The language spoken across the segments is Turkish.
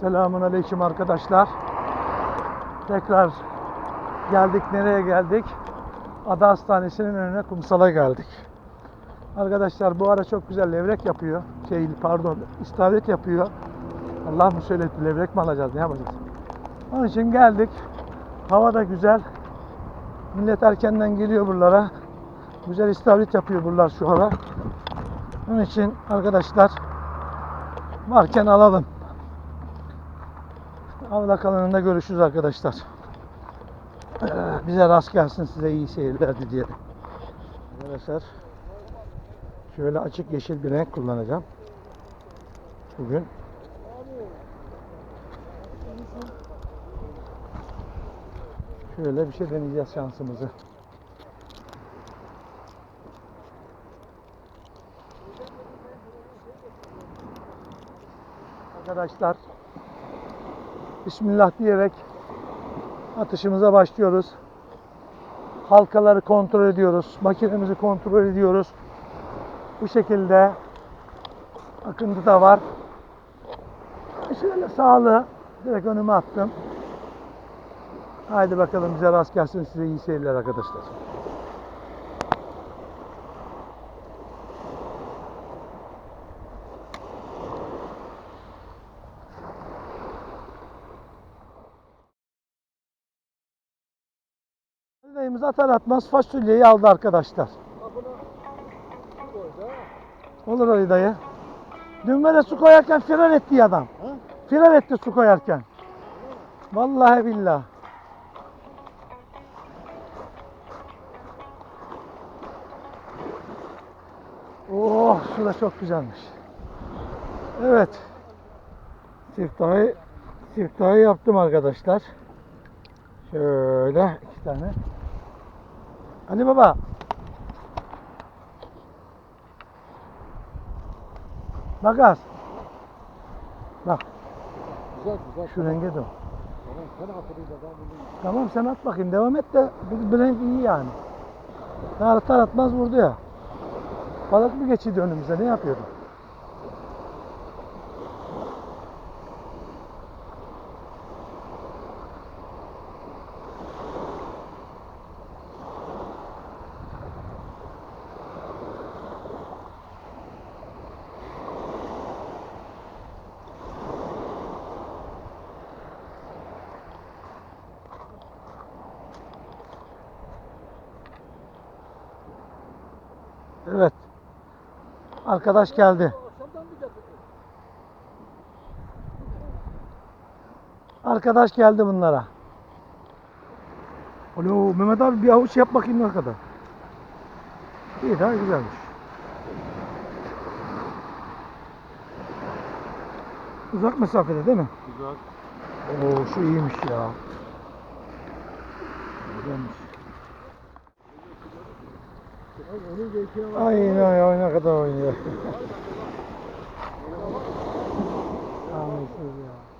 Selamun aleyküm arkadaşlar. Tekrar geldik. Nereye geldik? Ada Hastanesi'nin önüne kumsala geldik. Arkadaşlar bu ara çok güzel levrek yapıyor. Şey pardon istavrit yapıyor. Allah mı söyletti levrek mi alacağız ne yapacağız? Onun için geldik. Hava da güzel. Millet erkenden geliyor buralara. Güzel istavrit yapıyor buralar şu ara. Onun için arkadaşlar varken alalım. Allah kalanında görüşürüz arkadaşlar. Ee, Bize rast gelsin size iyi seyirler dilerim. Arkadaşlar şöyle açık yeşil bir renk kullanacağım. Bugün şöyle bir şey deneyeceğiz şansımızı. Arkadaşlar Bismillah diyerek atışımıza başlıyoruz. Halkaları kontrol ediyoruz. Makinemizi kontrol ediyoruz. Bu şekilde akıntı da var. Şöyle sağlığı direkt önüme attım. Haydi bakalım bize rast gelsin size iyi seyirler arkadaşlar. Atar atmaz fasulyeyi aldı arkadaşlar. Olur Ali dayı. Dün böyle su koyarken fren etti adam. Fren etti su koyarken. Vallahi billah. Oh su da çok güzelmiş. Evet. Siftahı, siftahı yaptım arkadaşlar. Şöyle iki tane. Ali baba. Bak az. Bak Güzel güzel. şu renge de o. Tamam sen hatırlayınca ben bunu Tamam sen at bakayım devam et de bu renk iyi yani. Daha atar atmaz vurdu ya. Balık mı geçiydi önümüze ne yapıyordu? Evet. Arkadaş geldi. Arkadaş geldi bunlara. Alo Mehmet abi bir avuç yap bakayım ne kadar. İyi daha güzelmiş. Uzak mesafede değil mi? güzel. Oo şu iyiymiş ya. Güzelmiş. Onun zevkine var. Ay ay ay ne kadar oynuyor. Anlıyorsunuz ya.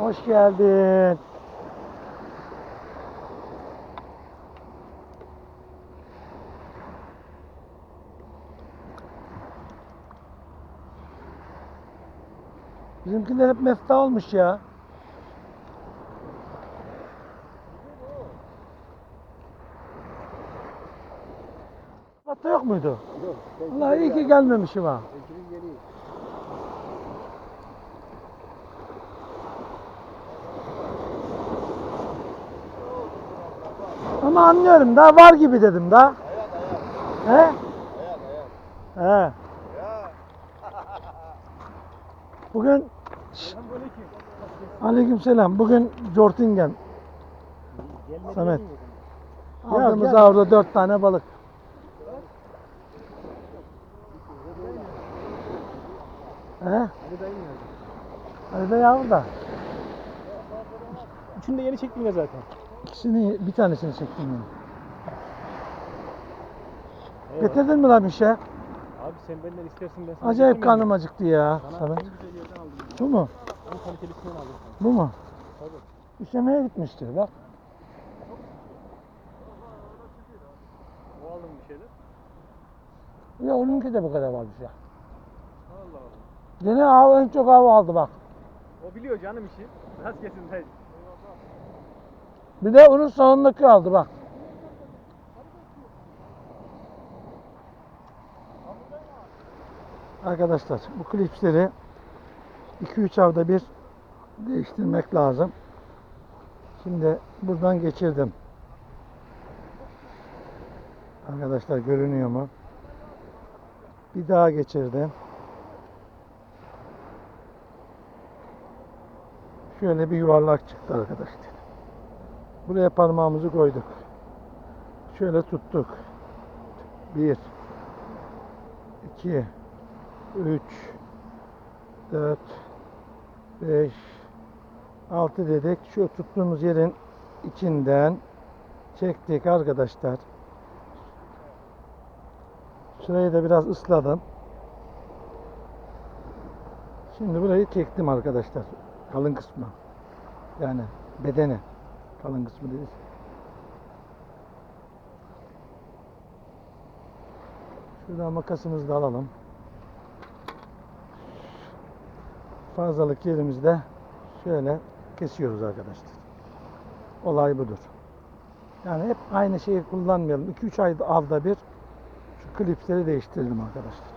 Hoş geldin. Bizimkiler hep mefta olmuş ya. Hatta yok muydu? Yok. Allah iyi ki gelmemişim ha. Ama anlıyorum daha var gibi dedim daha. He? He. Bugün Aleykümselam. Bugün Jortingen Samet. aldığımız avda dört tane balık. He? Ali dayı yavru da. Üçünü de yeni çektim ya zaten. İkisini, bir tanesini çektim yani. Eyvallah. Getirdin mi lan bir şey? Abi sen benden istersin ben sana Acayip getirmeyeyim karnım acıktı ya. Sana en güzel yerden aldım. Bu mu? En kalitelisinden aldım. Bu mu? Tabii. Üşemeye gitmiştir bak. O aldım bir şeyler. Ya onunki de bu kadar varmış ya. Allah Allah. Gene av en çok av aldı bak. O biliyor canım işi. Rast kesin dayı. Bir de onun sonundaki aldı bak. Arkadaşlar bu klipsleri 2-3 avda bir değiştirmek lazım. Şimdi buradan geçirdim. Arkadaşlar görünüyor mu? Bir daha geçirdim. Şöyle bir yuvarlak çıktı arkadaşlar. Buraya parmağımızı koyduk. Şöyle tuttuk. 1 2 3 4 5 6 dedik. Şu tuttuğumuz yerin içinden çektik arkadaşlar. Şurayı da biraz ısladım. Şimdi burayı çektim arkadaşlar. Kalın kısmı. Yani bedeni. Kalın kısmı değil. Şuradan makasımızı da alalım. Fazlalık yerimizde şöyle kesiyoruz arkadaşlar. Olay budur. Yani hep aynı şeyi kullanmayalım. 2-3 ay avda bir şu klipsleri değiştirelim arkadaşlar.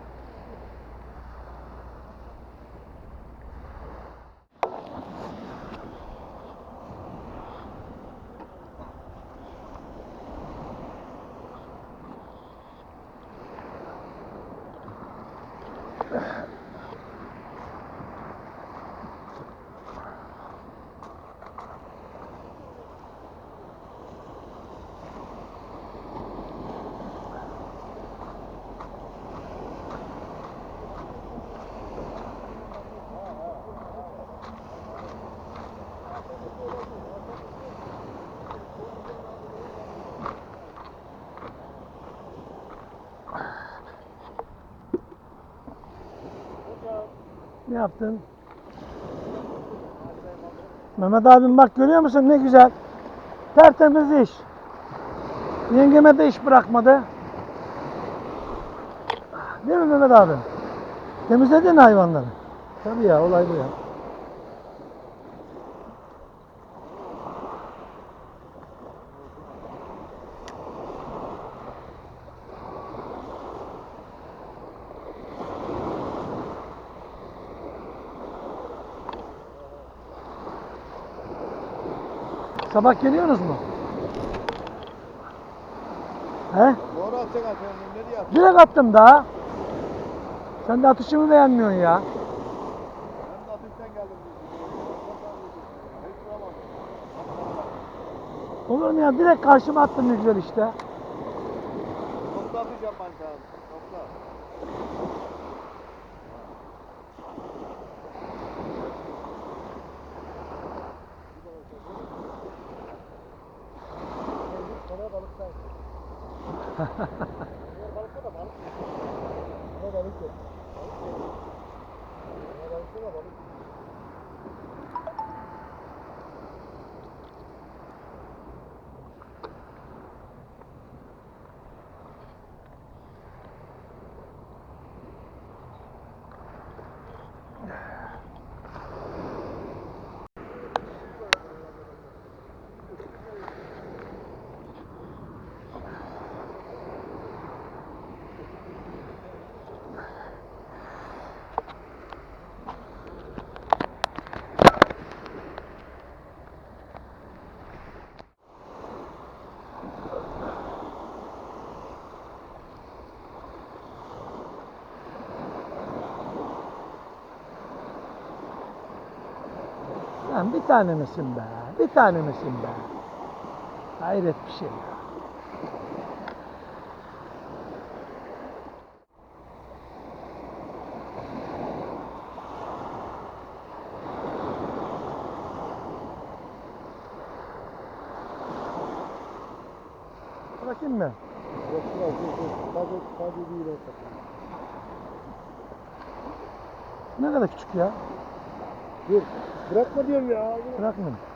Ne yaptın? Mehmet abim bak görüyor musun ne güzel. Tertemiz iş. Yengeme de iş bırakmadı. Değil mi Mehmet abi? Temizledin hayvanları. Tabii ya olay bu ya. Sabah geliyorsunuz mu? He? Doğru atacaksın efendim. Ne diye? Direkt attım daha. Sen de atışımı beğenmiyorsun ya. Ben de atıştan geldim. Olur mu ya? Direkt karşıma attım ne güzel işte. Topla atacağım ben sana. Topla. Balıkta da balık. Ne balık yok. Sen bir tane misin be? Bir tane misin be? Hayret bir şey ya. Bırakayım mı? Yok, yok, yok. Sadece, sadece Ne kadar küçük ya? Bir. Bırakma diyorum ya. Bırakmayayım.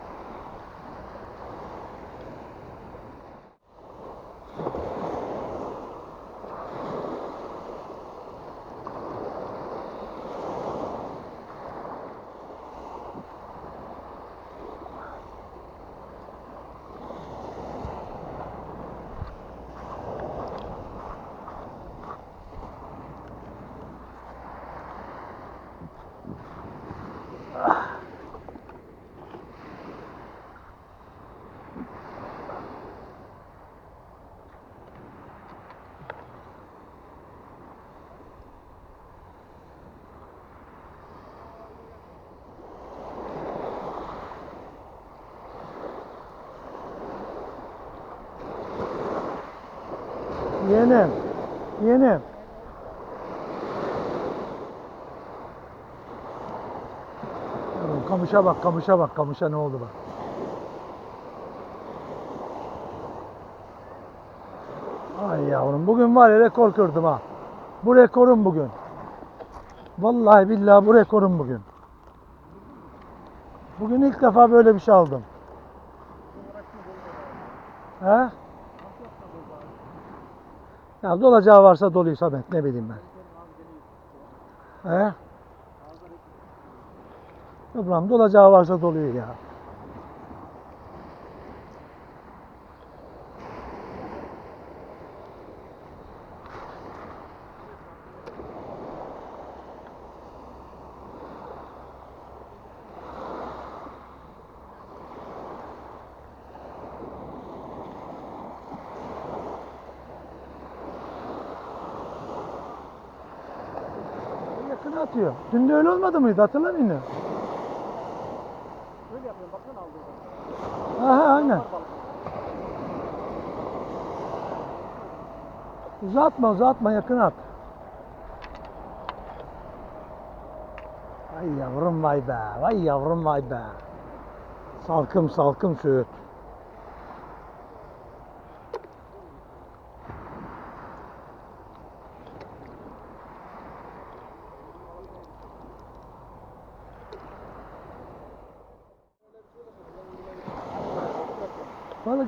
Yeğenim. Yeğenim. Kamışa bak, kamışa bak, kamışa ne oldu bak. Ay yavrum, bugün var ya rekor kırdım ha. Bu rekorum bugün. Vallahi billahi bu rekorum bugün. Bugün ilk defa böyle bir şey aldım. He? Ya dolacağı varsa doluyor Samet ne bileyim ben. He? İbrahim dolacağı varsa doluyor ya. Yakına atıyor. Dün de öyle olmadı mıydı hatırlar mısın? Böyle yapıyorum baksana aldığım. Aha aynen. Uzatma uzatma yakın at. Vay yavrum vay be. Vay yavrum vay be. Salkım salkım söğüt.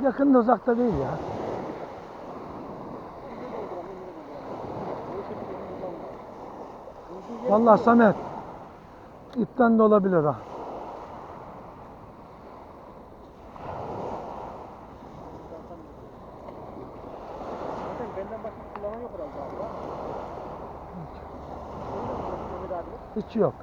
Balık yakında uzakta değil ya. Vallahi Samet ipten de olabilir ha. Zaten benden başka kullanan yok herhalde abi. Mehmet abi. Hiç yok.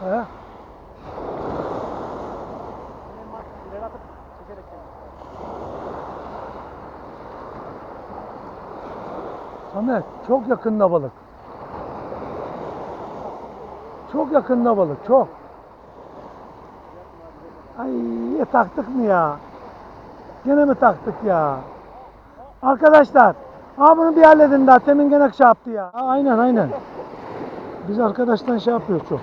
He? Hemen bak ileri atıp çekerek gelmiş. Samet çok yakında balık. Çok yakında balık çok. Ay taktık mı ya? Gene mi taktık ya? Arkadaşlar, ha bunu bir halledin daha. Temin gene şey yaptı ya. Ha, aynen aynen. Biz arkadaştan şey yapıyoruz çok.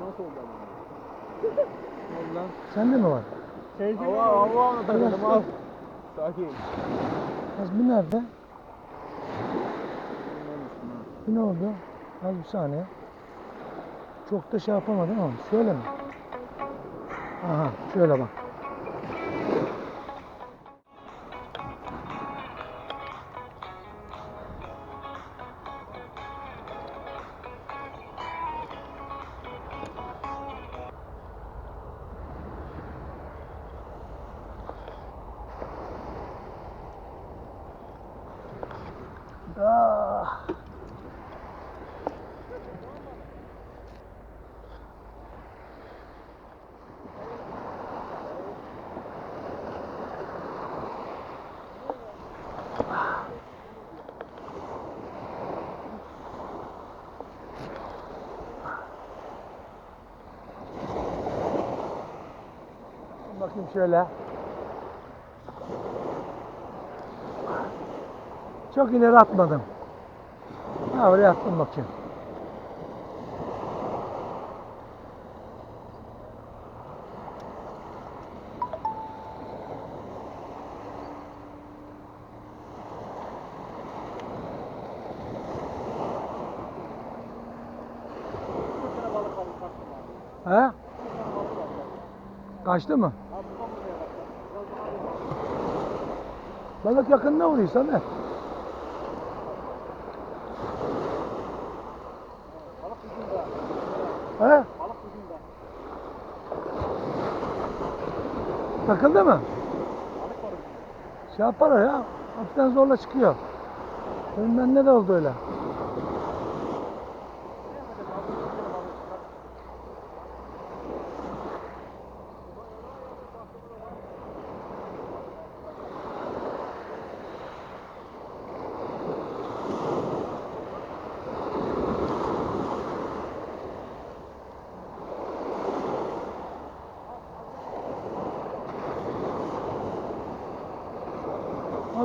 Nasıl oldu ama? Sende mi var? Şeyci hava hava anlatalım, Sakin. Nazmi nerede? Bir ne oldu? Az bir saniye. Çok da şey yapamadım ama şöyle mi? Aha şöyle bak. Bakayım şöyle. Çok ileri atmadım. Ha oraya attım bakayım. He? Kaçtı mı? Abi buradan buraya bak. Biraz daha bir- Balık yakında vuruyor Samet. Balık ucunda. He? Balık ucunda. Takıldı mı? Balık var ucunda. Şey yapar o ya. Hafiften zorla çıkıyor. Benim bende de oldu öyle.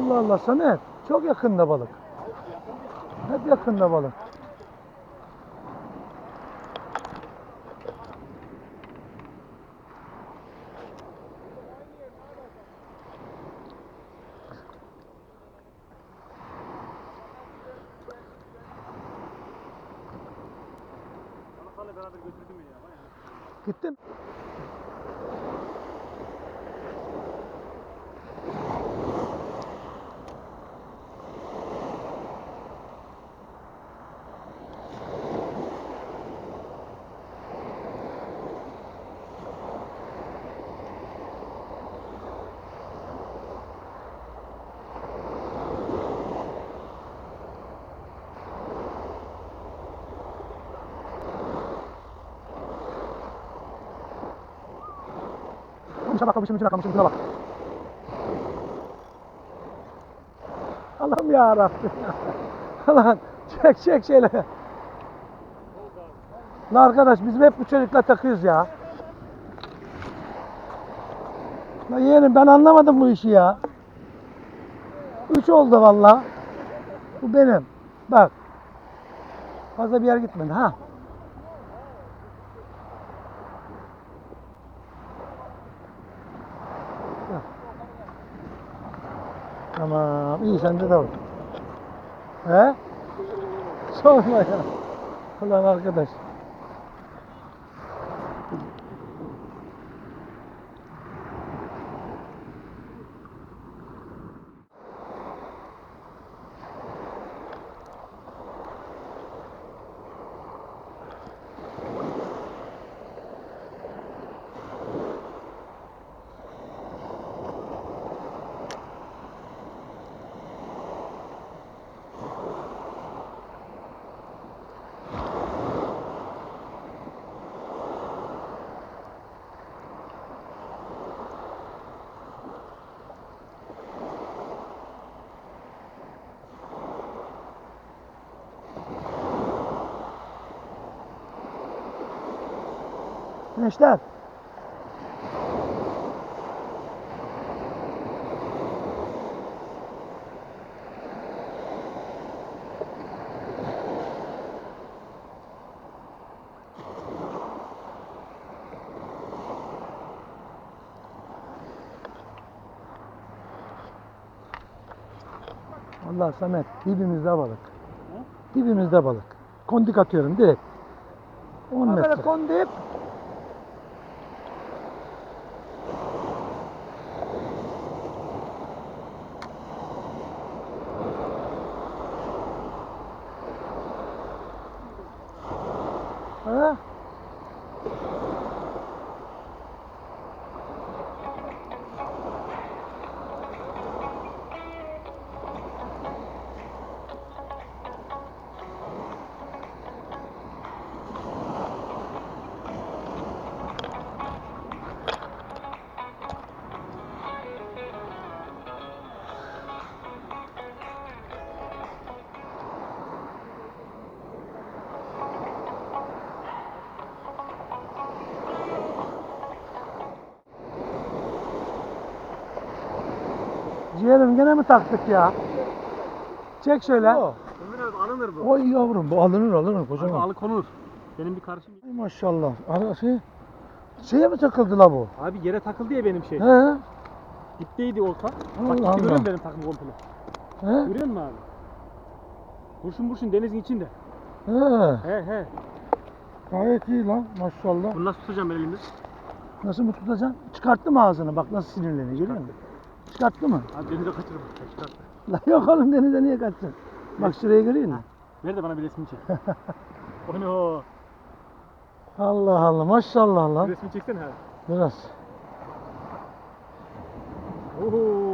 Allah Allah Samet. Çok yakında balık. Hep yakında balık. Kamışa bak kamışın ucuna kamışın ucuna bak. Allah'ım ya Rabbim. Lan çek çek şeyle. Lan arkadaş biz hep bu çocukla takıyoruz ya. Lan yeğenim ben anlamadım bu işi ya. Üç oldu valla. Bu benim. Bak. Fazla bir yer gitmedi ha. Tamam iyi sende de var. He? Sorma ya. Ulan arkadaş. Gençler. Allah Samet dibimizde balık. Dibimizde balık. Kondik atıyorum direkt. 10 metre. Kondik. Ciğerim gene mi taktık ya? Çek şöyle. Ömer abi alınır bu. Oy yavrum bu alınır alınır Abi kocaman. alıkonur. Benim bir karışım. Ay maşallah. Ara şey, şeye mi takıldı la bu? Abi yere takıldı ya benim şey. He? Dipteydi olsa. Allah Bak gitti Allah. musun benim takım komple? He? Görüyor musun abi? Kurşun burşun denizin içinde. He. He he. Gayet iyi lan maşallah. Bunu nasıl tutacağım ben elimde? Nasıl mı tutacaksın? Çıkarttı mı ağzını? Bak nasıl sinirleniyor görüyor musun? Çıkarttı mı? Abi denize kaçırırım. Çıkarttı. La yok oğlum denize niye kaçacaksın? Bak şurayı görüyor musun? Ver de bana bir resmi çek. Onu. Allah Allah maşallah Bir lan. resmi çeksene ha. Biraz. Oho.